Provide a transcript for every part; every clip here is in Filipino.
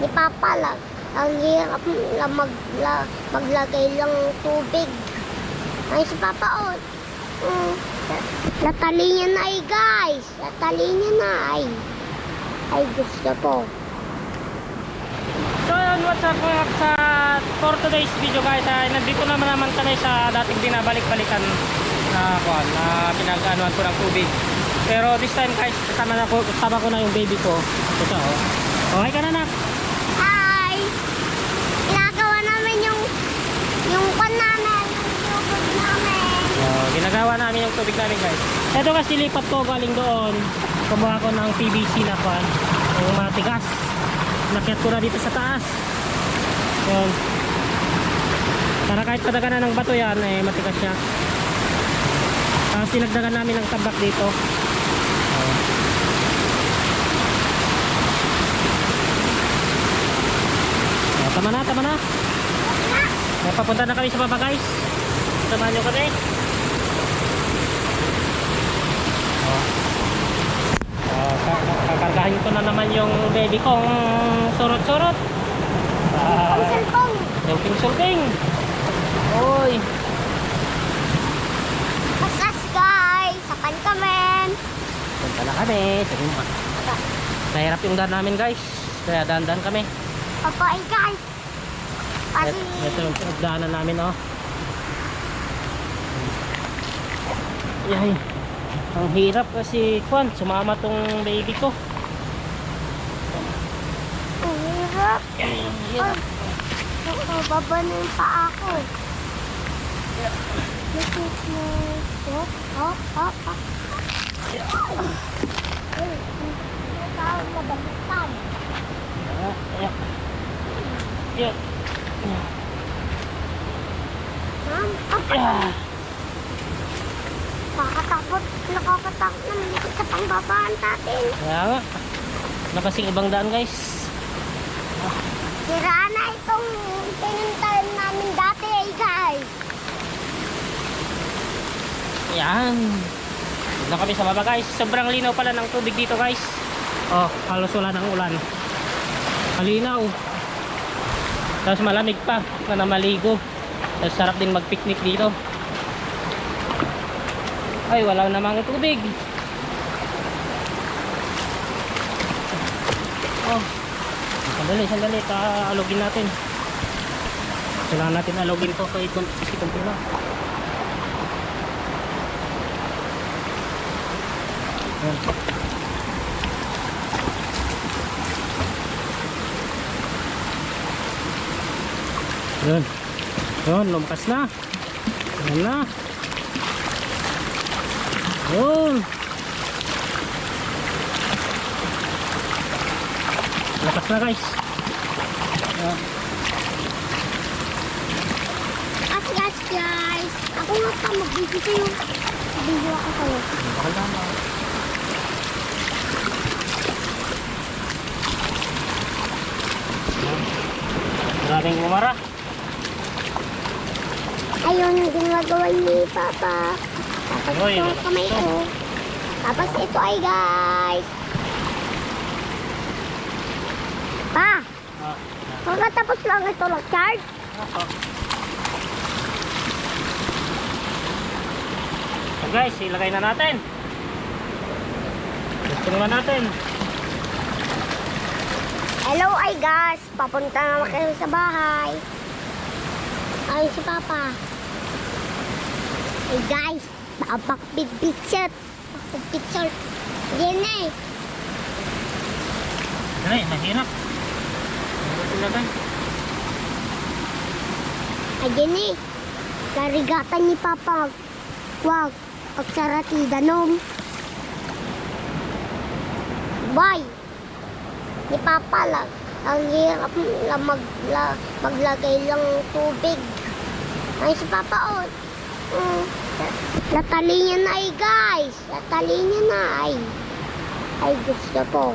Ni Papa lang. Ang hirap na mag, la, maglagay lang tubig. Ay, si Papa, oh. Mm, natali niya na ay, guys. Natali niya na ay. Ay, gusto ko. So yun, what's up mga sa for today's video guys ay nandito naman naman kami sa dating binabalik-balikan na kuan na pinag-anuan ko ng tubig. Pero this time guys, kasama na ko, kasama ko na yung baby ko. Ito oh. Oh, hi ka na nak. Hi! Ginagawa namin yung yung pan namin, yung tubig namin. Oh, ginagawa namin yung tubig namin guys. Ito kasi lipat ko galing doon. Kumuha ko ng PVC na kuan, yung matigas. Nakyat ko na dito sa taas. Yun. Para kahit padaganan ng bato yan, eh, matigas siya. Tapos sinagdagan namin ng tabak dito. Oh. Oh, tama na, tama na. Eh, papunta na kami sa baba guys. Samahan nyo kami. Oh. Oh, ka- kakargahin ko na naman yung baby kong surot-surot. Ah, Ang cellphone. sulping-sulping. Oy. Pasas, guys. Sakan kami. Punta na kami. Sige mo. Nahirap yung daan namin guys. Kaya daan-daan kami. Papa, ay, guys. Kasi, Ito yung pinagdaanan namin oh. Yay. Ang hirap kasi kwan, sumama tong baby ko. ang hirap. Ang hirap. Oh, baba na yung paa ko. Look at me. Hop, hop, hop, hop. Ay, tawag na baliktad. Ah, ayan. Ayan. Ma'am, up. Ah. Nakakatakot, nakakatakot na malikot sa pangbabaan natin. Kaya nga. Wala kasing ibang daan guys. Sira na itong pinuntahan namin dati guys. Yan. Na kami sa baba guys. Sobrang linaw pala ng tubig dito guys. Oh, halos wala ng ulan. Malinaw. Tapos malamig pa na namaligo. Tapos sarap din mag-picnic dito. Ay, wala namang tubig. Oh. Sandali, sandali. Kaalugin natin. Kailangan natin alugin to kay si Kumpila. Yan. Yun. Yun, lumpas na. Yan na. Yun. Lakas na guys. Yan. As gas, guys. Ako nga pa, mag-video sa'yo. Video ako sa'yo. Bakal na na. Maraming bumara. Ayun, ginagawa ni Papa. Tapos Uy, ito, kamay ko. Tapos ito ay, guys. Pa, Ah, pagkatapos lang ito mag-charge. ah. So guys, ilagay na natin. Gusto na natin. Hello, ay guys. Papunta naman kayo sa bahay. Ay, si Papa. Hey guys, babak big picture. Bakit picture? Yan eh. Dali, mahirap. Mahirap ilagay. Ayan eh. Karigatan ni Papa. Wag. Pagsarati danom. Bye. Ni Papa lang. Ang hirap na mag, la, maglagay lang tubig. Ay, si Papa oh. Mm, Natali niya na ay guys. Natali niya na ay. Ay gusto po.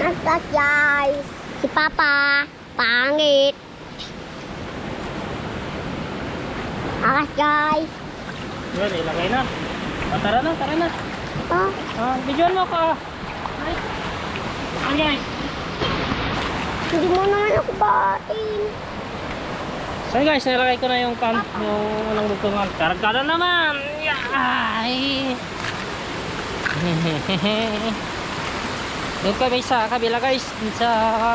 Nastas guys. Si Papa. Pangit. Akas guys. Yun, ilagay na. O, tara na, tara na. Oh, Ah, videoan mo ka. Ay. Ayan guys. hindi mo naman ako bain. So guys, nilagay ko na yung pan, yung unang dugtungan. Karagkada naman! Ay! Doon kami sa kabila guys, sa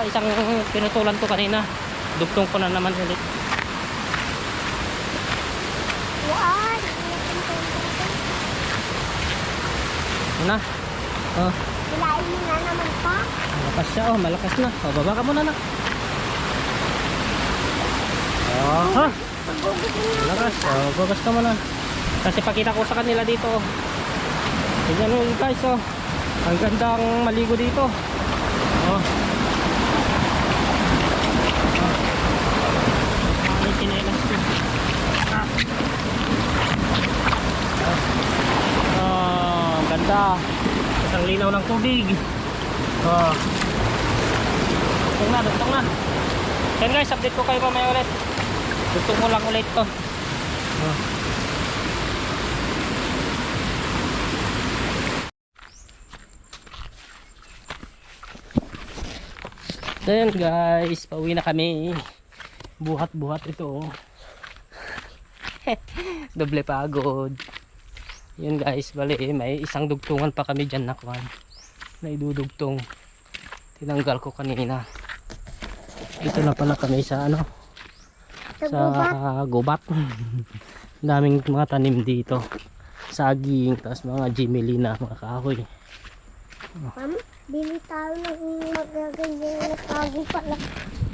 isang pinutulan ko kanina. Dugtong ko na naman ulit. What? Yun na. Oh, Hilain mo na naman pa. malakas siya. Oh, malakas na. Oh, baba ka muna na. Oh, ha? Malakas. Oh, bagas ka muna. Kasi pakita ko sa kanila dito. oh. Tingnan mo yun, guys. Oh. Ang gandang maligo dito. Oh. Ang chinelas ko. Ah. Ang ganda. Isang linaw ng tubig. Oh. Dugtong na, dugtong na. Yan guys, update ko kayo mamaya ulit. Dugtong ko lang ulit to. Oh. Then guys, pauwi na kami. Buhat-buhat ito. oh. Doble pagod. Yun guys, bali may isang dugtungan pa kami dyan na kwan. Na idudugtong. Tinanggal ko kanina. Ito na pala kami sa ano, Sa gubat. daming mga tanim dito. Saging, tapos mga jimelina, mga kahoy. Ma'am, bili tayo ng magaganyan na tago pala.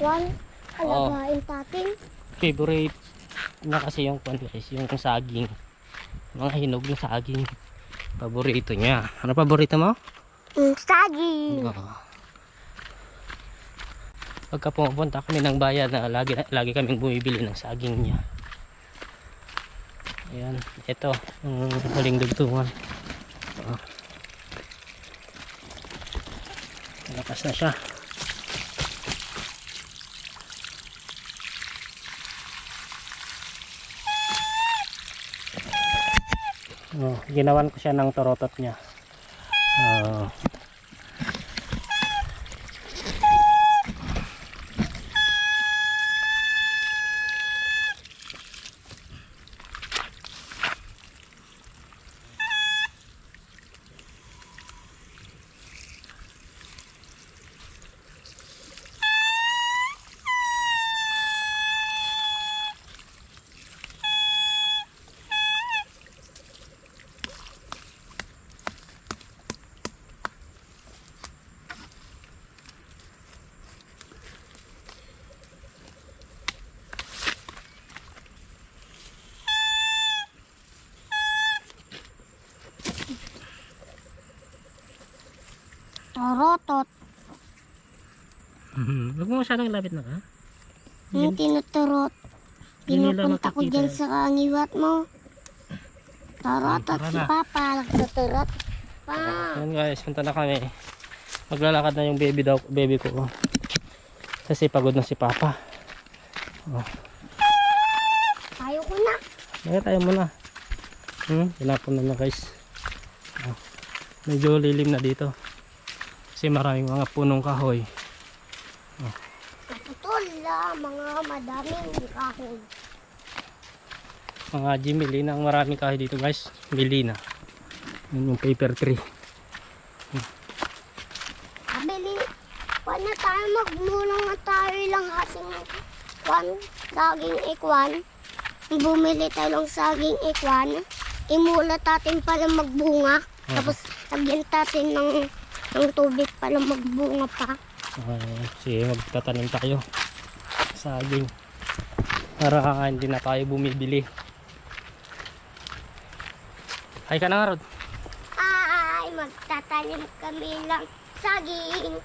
One, alagain natin. Favorite niya kasi yung kwan guys, yung saging. Mga hinog na saging. Paborito niya. Ano paborito mo? Mm, saging. Oo. Pagka pumupunta kami ng bayan na lagi, lagi kaming bumibili ng saging niya. Ayan, ito, ang huling dugtungan. Oo. Malakas na siya. Oh, ginawan ko siya ng torotot niya. Oh. Mhm. Huwag mo masyadong lapit na ka. Yung tinuturot. Pinupunta ko dyan sa kangiwat mo. Torotot Tara si. Papa. Nagtuturot. Pa. Ayan guys, punta na kami. Maglalakad na yung baby daw, baby ko. Kasi pagod na si Papa. Ayaw ko na. Kaya tayo muna. Hmm, tinapon na na guys. Oh. Medyo lilim na dito. Kasi maraming mga punong kahoy. Naputol la. Mga madaming kahoy. Mga Jimelina, ang maraming kahoy dito guys. Melina. Yun yung paper tree. Kabili. Kwan na tayo magmulang na tayo lang kasing kwan. Saging ikwan. Bumili tayo ng saging ikwan. Imulat natin para magbunga. Tapos lagyan natin ng, ng tubig para magbunga pa. Uh, sige, magtatanim tayo. Saging. Para hindi na tayo bumibili. Hay ka na nga Rod. Ay, magtatanim kami lang saging.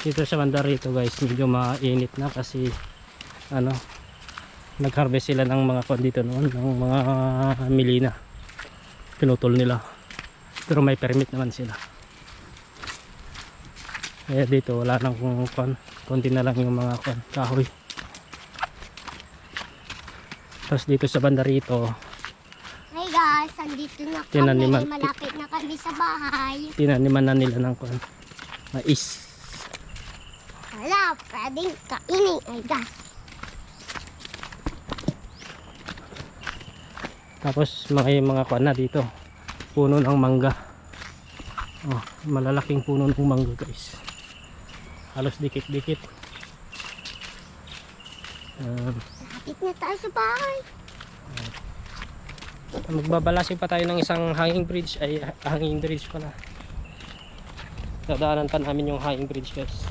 dito sa banda rito guys medyo mainit na kasi ano nag-harvest sila ng mga kwan dito noon ng mga milina pinutol nila. Pero may permit naman sila. Kaya dito wala nang kon konti na lang yung mga kon kahoy. Tapos dito sa banda rito hey guys andito na kami. Tinaniman, malapit na kami sa bahay. tinaniman na nila ng kon mais wala pwedeng kainin. Ay guys. Tapos mga mga kuan na dito. Puno ng mangga. Oh, malalaking puno ng mangga guys. Halos dikit-dikit. Um, Lapit na tayo sa bahay. magbabalasing pa tayo ng isang hanging bridge ay hanging bridge pala dadaanan pa namin yung hanging bridge guys